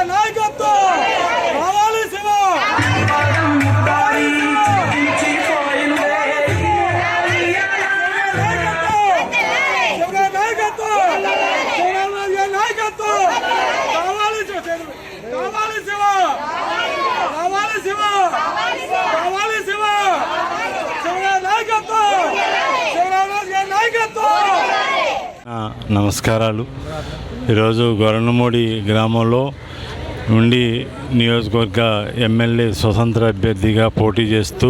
శివ నాయకత్వం ఆ, నమస్కారాలు. ఈరోజు గొరణమూడి గ్రామంలో నుండి నియోజకవర్గ ఎమ్మెల్యే స్వతంత్ర అభ్యర్థిగా పోటీ చేస్తూ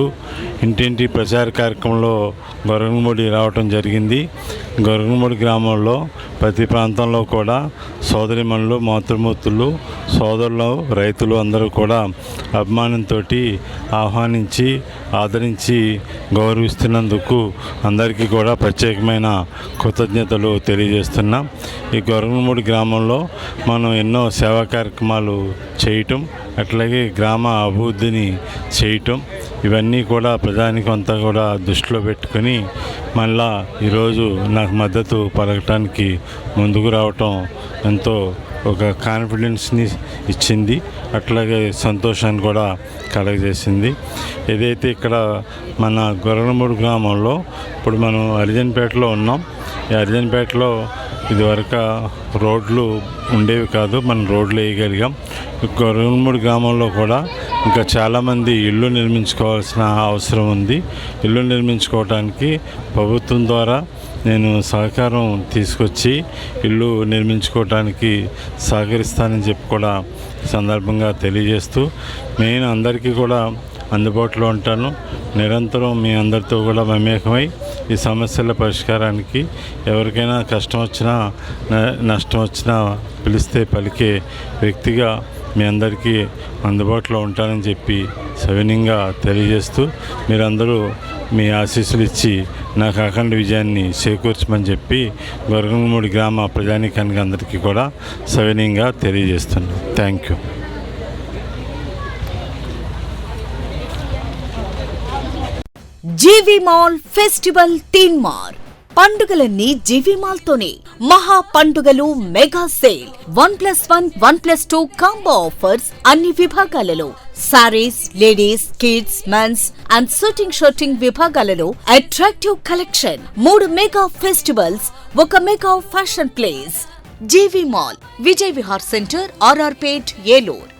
ఇంటింటి ప్రచార కార్యక్రమంలో గొరగముడి రావటం జరిగింది. గొరగముడి గ్రామంలో ప్రతి ప్రాంతంలో కూడా సోదరిమణులు మాతృమూర్తులు సోదరులు రైతులు అందరూ కూడా అభిమానంతో ఆహ్వానించి ఆదరించి గౌరవిస్తున్నందుకు అందరికీ కూడా ప్రత్యేకమైన కృతజ్ఞతలు తెలియజేస్తున్నాం. ఈ గొరగముడి గ్రామంలో మనం ఎన్నో సేవా కార్యక్రమాలు చేయటం అట్లాగే గ్రామ అభివృద్ధిని చేయటం ఇవన్నీ కూడా ప్రజానికి అంతా కూడా దృష్టిలో పెట్టుకొని మళ్ళా ఈరోజు నాకు మద్దతు పలకటానికి ముందుకు రావటం ఎంతో ఒక కాన్ఫిడెన్స్ని ఇచ్చింది. అట్లాగే సంతోషాన్ని కూడా కలగజేసింది. ఏదైతే ఇక్కడ మన గొర్రెమూడు గ్రామంలో ఇప్పుడు మనం అరిజన్పేటలో ఉన్నాం. ఈ అరిజన్పేటలో ఇదివరకు రోడ్లు ఉండేవి కాదు మనం రోడ్లు వేయగలిగాం. గొర్రెమూడు గ్రామంలో కూడా ఇంకా చాలామంది ఇల్లు నిర్మించుకోవాల్సిన అవసరం ఉంది. ఇల్లు నిర్మించుకోవడానికి ప్రభుత్వం ద్వారా నేను సహకారం తీసుకొచ్చి ఇల్లు నిర్మించుకోవడానికి సహకరిస్తానని చెప్పి కూడా సందర్భంగా తెలియజేస్తూ నేను అందరికీ కూడా అందుబాటులో ఉంటాను. నిరంతరం మీ అందరితో కూడా మమేకమై ఈ సమస్యల పరిష్కారానికి ఎవరికైనా కష్టం వచ్చినా న- నష్టం వచ్చినా పిలిస్తే పలికే వ్యక్తిగా మీ అందరికీ అందుబాటులో ఉంటానని చెప్పి సవినీయంగా తెలియజేస్తూ మీరందరూ మీ ఆశీస్సులు ఇచ్చి నాకు అఖండ విజయాన్ని చేకూర్చమని చెప్పి గొరగమూడి గ్రామ ప్రజానీకానికి అందరికీ కూడా సవినీయంగా తెలియజేస్తున్నాను. Thank you. GV mall festival తీన్ మార్ పండుగలన్నీ జీవి మాల్ తోనే మహా పండుగలు mega sale. One plus one one plus two combo offers అన్ని విభాగాలలో. Sarees ladies kids mens and suiting విభాగాలలో అట్రాక్టివ్ కలెక్షన్ మూడు మెగా ఫెస్టివల్స్ ఒక mega fashion place GV mall Vijay Vihar centre RR Pet Eluru.